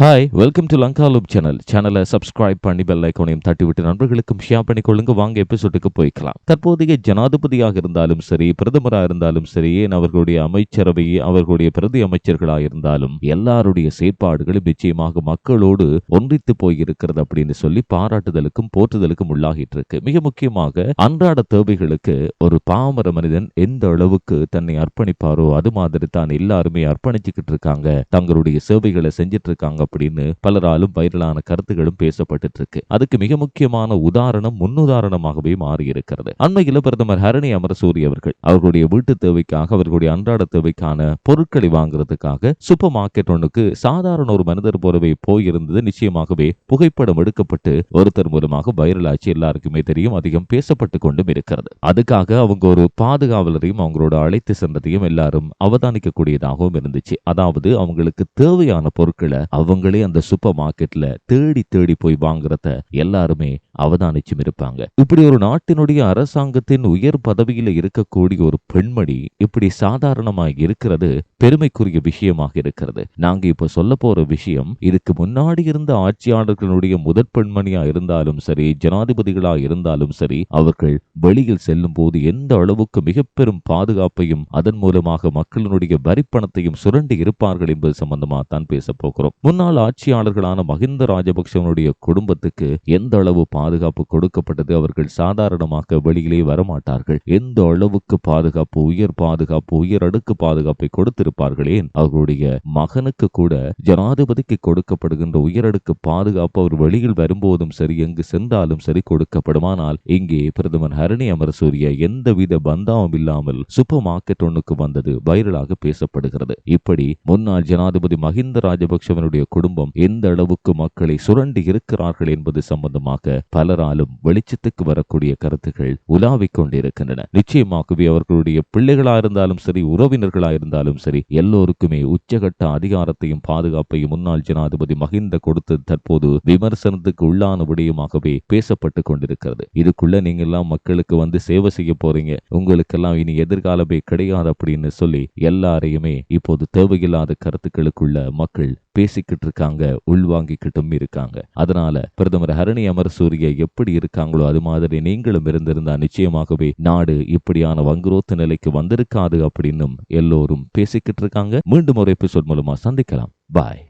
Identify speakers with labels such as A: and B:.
A: Hi welcome to Lanka loop channel சேனலை subscribe பண்ணி bell ஐக்கோனையும் தட்டிவிட்டு நண்பர்களுக்கும் ஷேர் பண்ணிக்கொள்ளுங்க. வாங்க எபிசோடுக்கு போய்க்கலாம். தற்போதைய ஜனாதிபதியாக இருந்தாலும் சரி பிரதமராக இருந்தாலும் சரி அவர்களுடைய அமைச்சரவை அவர்களுடைய பிரதி அமைச்சர்களாக இருந்தாலும் எல்லாருடைய செயற்பாடுகளும் நிச்சயமாக மக்களோடு ஒன்றித்து போயிருக்கிறது அப்படின்னு சொல்லி பாராட்டுதலுக்கும் போற்றுதலுக்கும் உள்ளாகிட்டு இருக்கு. மிக முக்கியமாக அன்றாட தேவைகளுக்கு ஒரு பாமர மனிதன் எந்த அளவுக்கு தன்னை அர்ப்பணிப்பாரோ அது மாதிரி தான் எல்லாருமே அர்ப்பணிச்சுக்கிட்டு இருக்காங்க. தங்களுடைய சேவைகளை செஞ்சிட்டு இருக்காங்க. அப்படின்னு பலராலும் வைரலான கருத்துகளும் பேசப்பட்டு இருக்கு அதுக்கு மிக முக்கியமான உதாரணம் முன்னுதாரணமாகவே மாறி இருக்கிறது அண்மையில் பிரதமர் ஹரணி அமரசூரி அவர்கள் அவர்களுடைய வீட்டு தேவைக்காக அவர்களுடைய அன்றாட தேவைக்கான பொருட்களை வாங்குறதுக்காக சூப்பர் மார்க்கெட் ஒன்றுக்கு சாதாரண ஒரு மனிதர் போலவே போயிருந்தது. நிச்சயமாகவே புகைப்படம் எடுக்கப்பட்டு ஒருத்தர் மூலமாக வைரலாச்சு. எல்லாருக்குமே தெரியும் அதிகம் பேசப்பட்டு கொண்டும் இருக்கிறது. அதுக்காக அவங்க ஒரு பாதுகாவலரையும் அவங்களோட அழைத்து சென்றதையும் எல்லாரும் அவதானிக்க கூடியதாகவும் இருந்துச்சு. அதாவது அவங்களுக்கு தேவையான பொருட்களை அவங்க அவங்களே அந்த சூப்பர் மார்க்கெட்ல தேடி தேடி போய் வாங்குறத எல்லாருமே அவதானிச்சும் இருப்பாங்க. இப்படி ஒரு நாட்டினுடைய அரசாங்கத்தின் உயர் பதவியில இருக்கக்கூடிய ஒரு பெண்மணி இப்படி சாதாரணமா இருக்கிறது பெருமைக்குரிய விஷயமாக இருக்கிறது. நாங்க இப்ப சொல்ல போற விஷயம் இதுக்கு முன்னாடி இருந்த ஆட்சியாளர்களுடைய முதற் பெண்மணியா இருந்தாலும் சரி ஜனாதிபதிகளா இருந்தாலும் சரி அவர்கள் வெளியில் செல்லும் போது எந்த அளவுக்கு மிக பெரும் பாதுகாப்பையும் அதன் மூலமாக மக்களினுடைய வரிப்பணத்தையும் சுரண்டி இருப்பார்கள் என்பது சம்பந்தமா தான் பேச போகிறோம். முன்னாள் ஆட்சியாளர்களான மஹிந்த ராஜபக்சவனுடைய குடும்பத்துக்கு எந்த அளவு பாதுகாப்பு பாதுகாப்பு கொடுக்கப்பட்டது. அவர்கள் சாதாரணமாக வெளியிலே வரமாட்டார்கள். எந்த அளவுக்கு பாதுகாப்பு உயர் பாதுகாப்பு உயர் அடுக்கு பாதுகாப்பை கொடுத்திருப்பார்களே? அவர்களுடைய மகனுக்கு கூட ஜனாதிபதிக்கு கொடுக்கப்படுகின்ற உயரடுக்கு பாதுகாப்பு அவர் வெளியில் வரும்போதும் சரி எங்கு சென்றாலும் சரி கொடுக்கப்படுமானால் இங்கே பிரதமர் ஹரணி அமரசூரிய எந்தவித பந்தாவும் இல்லாமல் சூப்பர் மார்க்கெட் ஒன்றுக்கு வந்தது வைரலாக பேசப்படுகிறது. இப்படி முன்னாள் ஜனாதிபதி மஹிந்த ராஜபக்சவனுடைய குடும்பம் எந்த அளவுக்கு மக்களை சுரண்டி இருக்கிறார்கள் என்பது சம்பந்தமாக பலராலும் வெளிச்சத்துக்கு வரக்கூடிய கருத்துகள் உலாவிக் கொண்டிருக்கின்றன. நிச்சயமாகவே அவர்களுடைய பிள்ளைகளா இருந்தாலும் சரி உறவினர்களா இருந்தாலும் சரி எல்லோருக்குமே உச்சகட்ட அதிகாரத்தையும் பாதுகாப்பையும் முன்னாள் ஜனாதிபதி மஹிந்த கொடுத்தது தற்போது விமர்சனத்துக்கு உள்ளான விடயமாகவே பேசப்பட்டு கொண்டிருக்கிறது. இதுக்குள்ள நீங்க எல்லாம் மக்களுக்கு வந்து சேவை செய்ய போறீங்க. உங்களுக்கெல்லாம் இனி எதிர்காலமே கிடையாது அப்படின்னு சொல்லி எல்லாரையுமே இப்போது தேவையில்லாத கருத்துக்களுக்குள்ள மக்கள் பேசிக்கிட்டு இருக்காங்க உள்வாங்கிக்கிட்டும் இருக்காங்க. அதனால பிரதமர் ஹரணி அமர் சூரிய எப்படி இருக்காங்களோ அது மாதிரி நீங்களும் இருந்திருந்தா நிச்சயமாகவே நாடு இப்படியான வங்குரோத்து நிலைக்கு வந்திருக்காது அப்படின்னும் எல்லோரும் பேசிக்கிட்டு இருக்காங்க மீண்டும் ஒரு எபிசோட் மூலமா சந்திக்கலாம். பாய்